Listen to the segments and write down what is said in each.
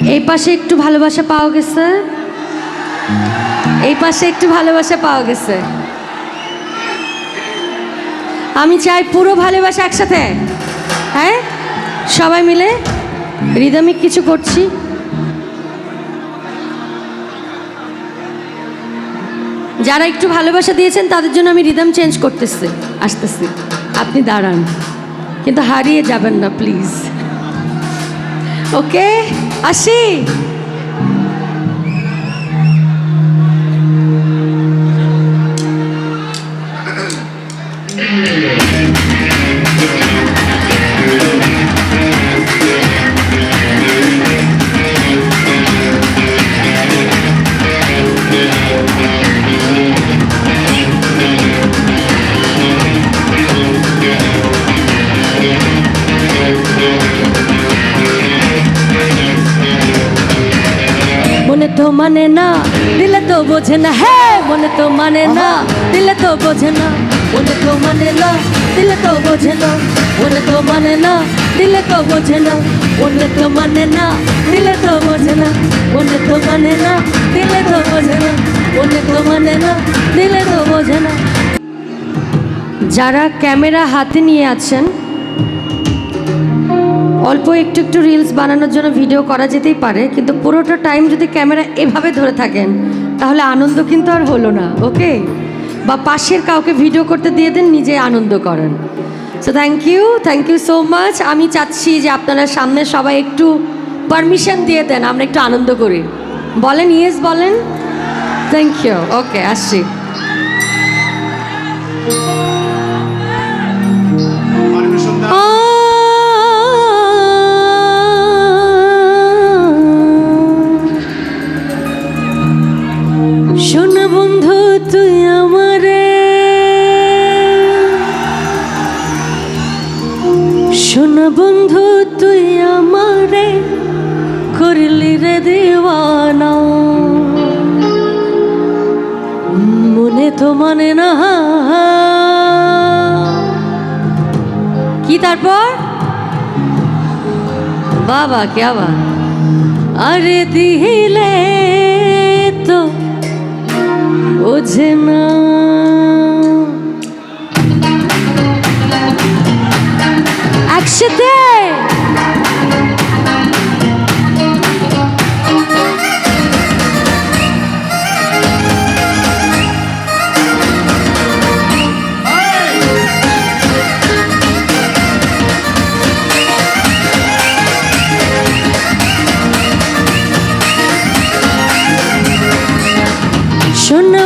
এই পাশে একটু ভালোবাসা পাওয়া গেছে। এই পাশে একটু ভালোবাসা পাওয়া গেছে। আমি চাই পুরো ভালোবাসা একসাথে। হ্যাঁ? সবাই মিলে রিদমিক কিছু করছি। যারা একটু ভালোবাসা দিয়েছেন, তাদের জন্য আমি রিদম চেঞ্জ করতেছি, আসতেছি। আপনি দাঁড়ান। কিন্তু হারিয়ে যাবেন না, প্লিজ। ওকে আসি মনে না দিলে তো বোঝে না হ্যাঁ মনে তো মানে না দিলে তো বোঝে না মনে তো মানে না দিলে তো বোঝে না মনে তো মানে না দিলে তো বোঝে না মনে তো মানে না দিলে তো বোঝে না মনে তো মানে না দিলে তো বোঝে না মনে তো মানে না দিলে তো বোঝে না। যারা ক্যামেরা হাতে নিয়ে আছেন অল্প একটু একটু রিলস বানানোর জন্য ভিডিও করা যেতেই পারে, কিন্তু পুরোটা টাইম যদি ক্যামেরা এভাবে ধরে থাকেন, তাহলে আনন্দ কিন্তু আর হলো না ওকে বা পাশের কাউকে ভিডিও করতে দিয়ে দেন, নিজে আনন্দ করেন। So thank you thank you so much আমি চাচ্ছি যে আপনারা সামনে সবাই একটু পারমিশন দিয়ে দেন, আমরা একটু আনন্দ করি। বলেন ইয়েস বলেন। থ্যাংক ইউ ওকে আসছি। দিওয়ানা। মনে তো মানে না। কি তারপর? বাবা, কে আবার? আরে দিলে তো বোঝে না।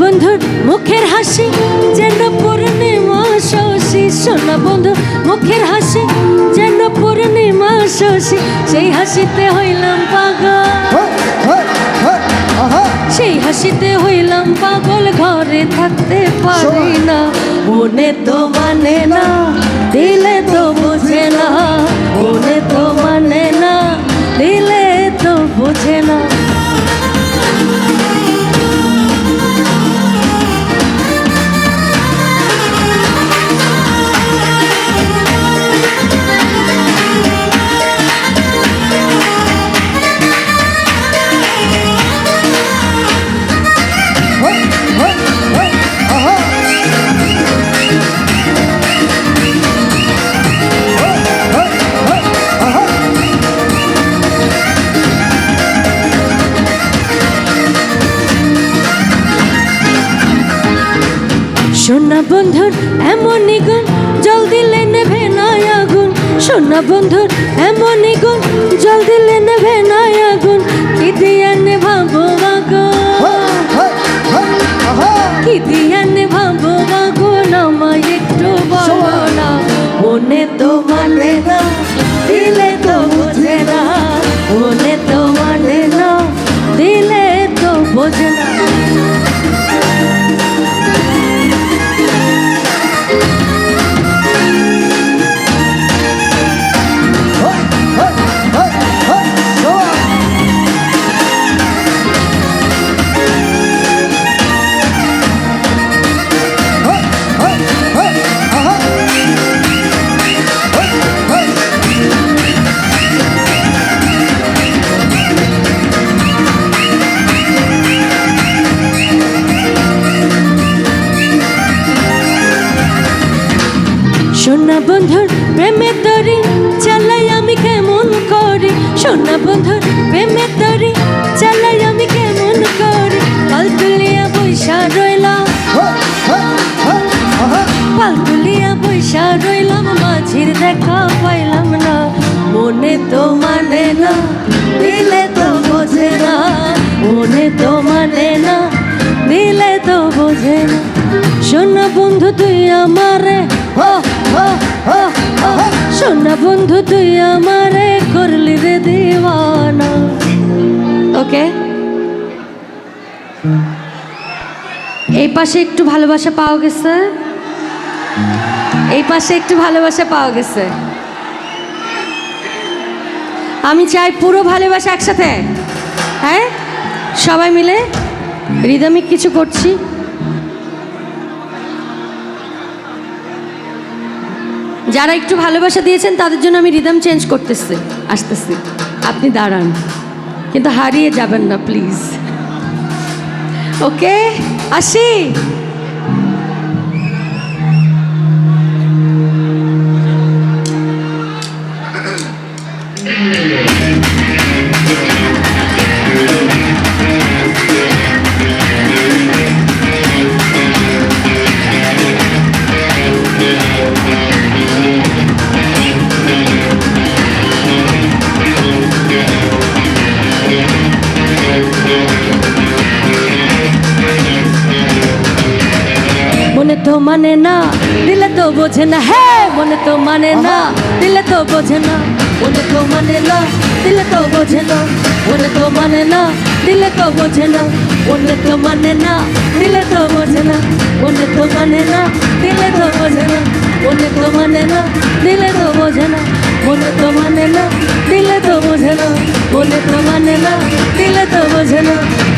বন্ধুর মুখের হাসি যেন পূর্ণিমা শশী। সোনা বন্ধু মুখের হাসি যেন পূর্ণিমা শশী। সেই হাসিতে হইলাম পাগল। সেই হাসিতে হইলাম পাগল ঘরে থাকতে পারি না। মনে তো মানে না দিলে তো বন্ধুর এমনই গুণ জল দিলে নেভে নয় আগুন। সোনা বন্ধুর এমনই গুণ জল দিলে নেভে নয় আগুন। কি দিয়ে নেভাবো আগুন? কি দিয়ে নেভাবো আগুন? আমায় একটু বলো। বন্ধুর প্রেমে তরি, চালাই আমি কেমন করি? পাল তুলিয়া বৈশা রইলাম। পাল বৈশা রইলাম, মাঝির দেখা পাইলাম না। মনে তো মানে না দিলে তো বোঝে না। মনে তো মানে না দিলে তো বোঝে না। সোনা বন্ধু তুই আমারে সোনা বন্ধু তুই আমারে দিওয়ানা। ওকে এই পাশে একটু ভালোবাসা পাওয়া গেছে। এই পাশে একটু ভালোবাসা পাওয়া গেছে। আমি চাই পুরো ভালোবাসা একসাথে। হ্যাঁ? সবাই মিলে রিদমিক কিছু করছি। যারা একটু ভালোবাসা দিয়েছেন, তাদের জন্য আমি রিদম চেঞ্জ করতেছি, আসতেছি। আপনি দাঁড়ান, কিন্তু হারিয়ে যাবেন না প্লিজ ওকে আসি। মনে না দিলে তো বোঝে না। হ্যাঁ মনে তো মানে না দিলে তো বোঝে না। মনে তো মানে না দিলে তো বোঝে না। মনে তো মানে না দিলে তো বোঝে না। মনে তো মানে না দিলে তো বোঝে না। মনে তো মানে না দিলে তো বোঝে না। মনে তো মানে না দিলে তো বোঝে না।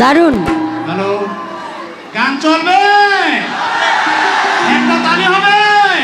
দারুণ।